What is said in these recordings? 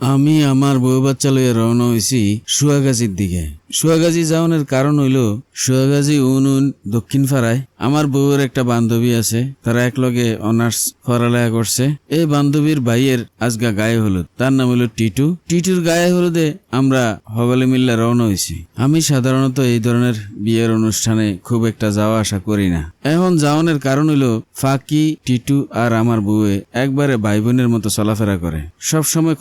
আমি আমার বউ বাচ্চা লইয়া রওনা হয়েছি সুয়াগাজীর দিকে। সুয়াগাজী যাওয়ানোর কারণ হইল উন উন দক্ষিণ পাড়ায় আমার বউয়ের একটা বান্ধবী আছে, তারা একলগে অনার্স পড়ালেখা করছে। এই বান্ধবীর ভাইয়ের আজগা গায়ে হলুদ, তার নাম হলো টিটু। টিটুর গায়ে হলুদে আমরা হগলে মিল্লা রওনা হয়েছি আমি সাধারণত এই ধরনের বিয়ের অনুষ্ঠানে খুব একটা যাওয়া আসা করি না। এখন যাওয়ানোর কারণ হইল, ফাঁকি, টিটু আর আমার বউয়ে একবারে ভাই বোনের মতো চলাফেরা করে। সব সময়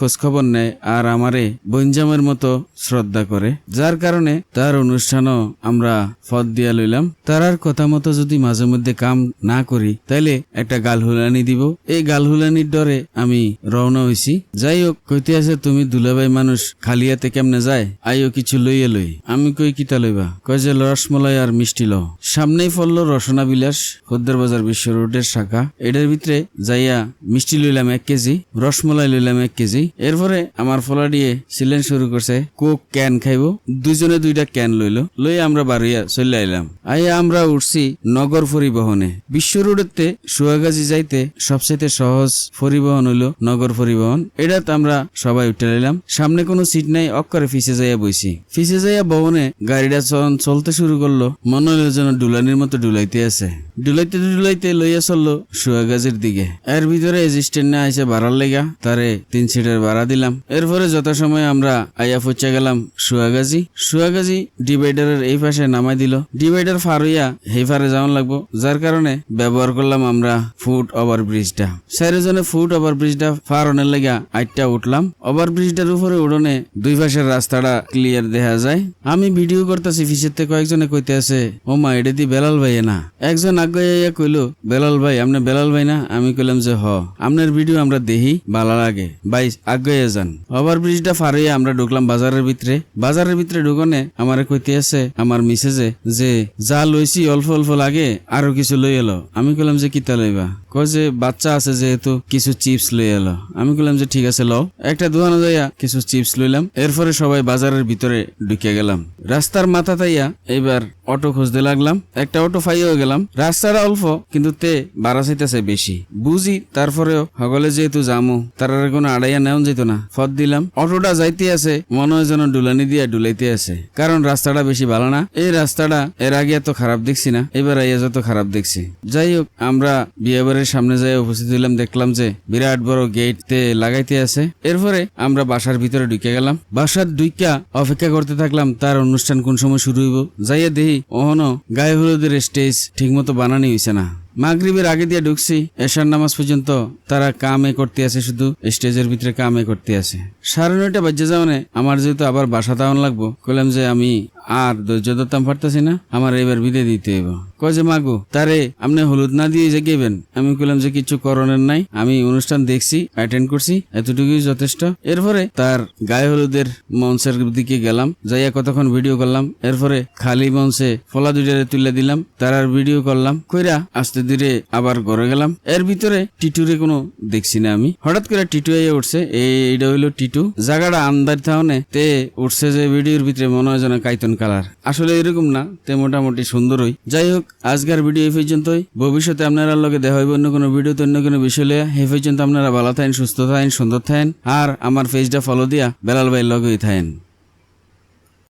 খোঁজখবর নেয় আর আমারে বঞ্জামের মতো শ্রদ্ধা করে। যার কারণে তার অনুষ্ঠানও আমরা ফদ দিয়া লইলাম। তারার কথা মতো যদি মাঝে মধ্যে কাম না করি, তাইলে একটা গাল হুলানি দিব। এই গাল হুলানির ডরে আমি রওনা হইছি। যাই হোক কইতে আছে তুমি দুলাভাই মানুষ খালিয়াতে কেমনে যায়? আইও কিছু লইয়ে লই। আমি কই, কিতা লইবা? কয় যে রসমলাই আর মিষ্টি লও। সামনেই ফললো রসনা বিলাস খদ্দের বাজার বিশ্ব রোডের শাখা। এটার ভিতরে যাইয়া মিষ্টি লইলাম এক কেজি, রসমলাই লইলাম এক কেজি। এরপরে আমার ফলা দিয়ে সিলেন শুরু করছে, কোক ক্যান খাইবো, দুইজনে দুইটা ক্যান লইলো লই আমরা বাড়িয়া চলে আইলাম। আইয়া আমরা উঠছি নগর পরিবহনে। বিশ্ব রোডেতে সুয়াগাজি যাইতে সবচেয়ে সহজ পরিবহন হইল নগর পরিবহন। এটাতে আমরা সবাই উঠে নিলাম সামনে কোনো সিট নাই অক্ষরে ফিসে যাইয়া বইছি। ফিসে যাইয়া ভবনে গাড়িটা যখন চলতে শুরু করল। মনে হলো যেন ডুলানির মতো ডুলাইতে আছে। ডুলাইতে ডুলাইতে লইয়া চলল সুয়াগাজির দিকে। এর ভিতরে এজিস্টেন্ট না আইসে ভাড়ার লেগা, তারে তিন সিটের ভাড়া দিলাম। এরপরে যথাসময়ে আমরা আইয়া ফুচা গেলাম সুয়াগাজি। সুয়াগাজি ডিভাইডারের এই পাশে নামাই দিল। ডিভাইডার ফার হইয়া এই পারে যাওয়ান লাগবো, যার কারণে ব্যবহার করলাম আমরা ফুট ওভার ব্রিজটা চারিজনে ফুট ওভার ব্রিজটা ফার অনের লেগা আইটটা উঠলাম। ওভার ব্রিজটার উপরে উড়নে দুই পাশের রাস্তাটা ক্লিয়ার দেখা যায়। আমি ভিডিও করতেছি ফিসের থেকে কয়েকজনে কইতে আছে, ও মা, এটা দি বেলাল ভাই না? একজন আগে কইলো, বেলাল ভাই আপনি বেলাল ভাই না? আমি কইলাম যে, হ। আপনার ভিডিও আমরা দেখি, ভালো লাগে। ভাই আগে যান। ওভার ব্রিজটা হইয়া আমরা ঢুকলাম বাজারের ভিতরে। বাজারের ভিতরে ঢুকনে আমার কইতে আছে আমার মিসেজে যে, যা লইছি অল্প অল্প লাগে, আরও কিছু লই এলো। আমি কইলাম যে, কিতা লইবা? কয় যে, বাচ্চা আছে যেহেতু, কিছু চিপস লই এলো। আমি কইলাম যে, ঠিক আছে, লও। একটা দোকানে যাইয়া কিছু চিপস লইলাম। এরপরে সবাই বাজারের ভিতরে ঢুকে গেলাম। রাস্তার মাথা তাইয়া এবার অটো খুঁজতে লাগলাম, একটা অটো ফাইও গেলাম। রাস্তাটা অল্প, কিন্তু তে বাড়া চাইতেছে বেশি। বুঝি তারপরেও, হগলে যেহেতু জামু, তার আর কোনো আড়াইয়া নেওয়া যেত না। ফদ দিলাম। অটোটা যাইতে আছে, মনে হয় যেন ডুলানি দিয়া ডুলাইতে আছে। কারণ রাস্তাটা বেশি ভালো না। এই রাস্তাটা এর আগে এত খারাপ দেখছি না, এবার আইয়া যত খারাপ দেখছি। যাই হোক, আমরা বিয়ে বাড়ির সামনে যাই উপস্থিত হইলাম, দেখলাম যে বিরাট বড় গেট তে লাগাইতে আছে। এরপরে আমরা বাসার ভিতরে ঢুকে গেলাম। বাসার দুইকা অপেক্ষা করতে থাকলাম, তার অনুষ্ঠান কোন সময় শুরু হইব? যাইয়া দেখি ওহনো, গায়ে হলুদের স্টেজ ঠিকমতো বানানি হয়েছে না। মাগরীবের আগে দিয়ে ঢুকছি, এশার নামাজ পর্যন্ত তারা কামে করতে আছে শুধু স্টেজের ভিতরে কামে করতে আছে সাড়ে নয়টা বাজে যাওয়ানে আমার যেহেতু আবার বাসা দাওয়ান লাগবো কলাম যে আমি আর ধৈর্য ধরতাম পারতাছি না। আমার এবার বিদায় দিতে হইব। কয় যে, মাগো, তারে আপনি হলুদ না দিয়ে যে গেবেন আমি কইলাম যে, কিছু করণের নাই। আমি অনুষ্ঠান দেখছি অ্যাটেন্ড করছি, এতটুকুই যথেষ্ট। এরপরে তার গায়ে হলুদের মঞ্চের দিকে গেলাম, যাইয়া কতক্ষণ ভিডিও করলাম। এরপরে খালি মঞ্চে ফলা দুইটারে তুলে দিলাম, তার আর ভিডিও করলাম। কইরা আস্তে ধীরে আবার ঘরে গেলাম। এর ভিতরে টিটুরে কোনো দেখছি না আমি। হঠাৎ করে টিটু আইয়া উঠছে। এই- এইটা হইল টিটু। জায়গাটা আন্দার থাউনে তে উঠছে যে ভিডিওর ভিতরে মনে হয় যেন কাইতন কালার আসলে এরকম না, তে মোটামুটি সুন্দরই। যাই হোক, আজকের ভিডিও এই পর্যন্তই। ভবিষ্যতে আপনারা লগে দেখা হইব অন্য কোনো ভিডিওতে, অন্য কোনো বিষয় লইয়া এই পর্যন্ত আপনারা ভালো থাকেন, সুস্থ থাকেন, সুন্দর থাকেন। আর আমার পেজটা ফলো দিয়া বেলাল ভাইয়ের লগেই থাকেন।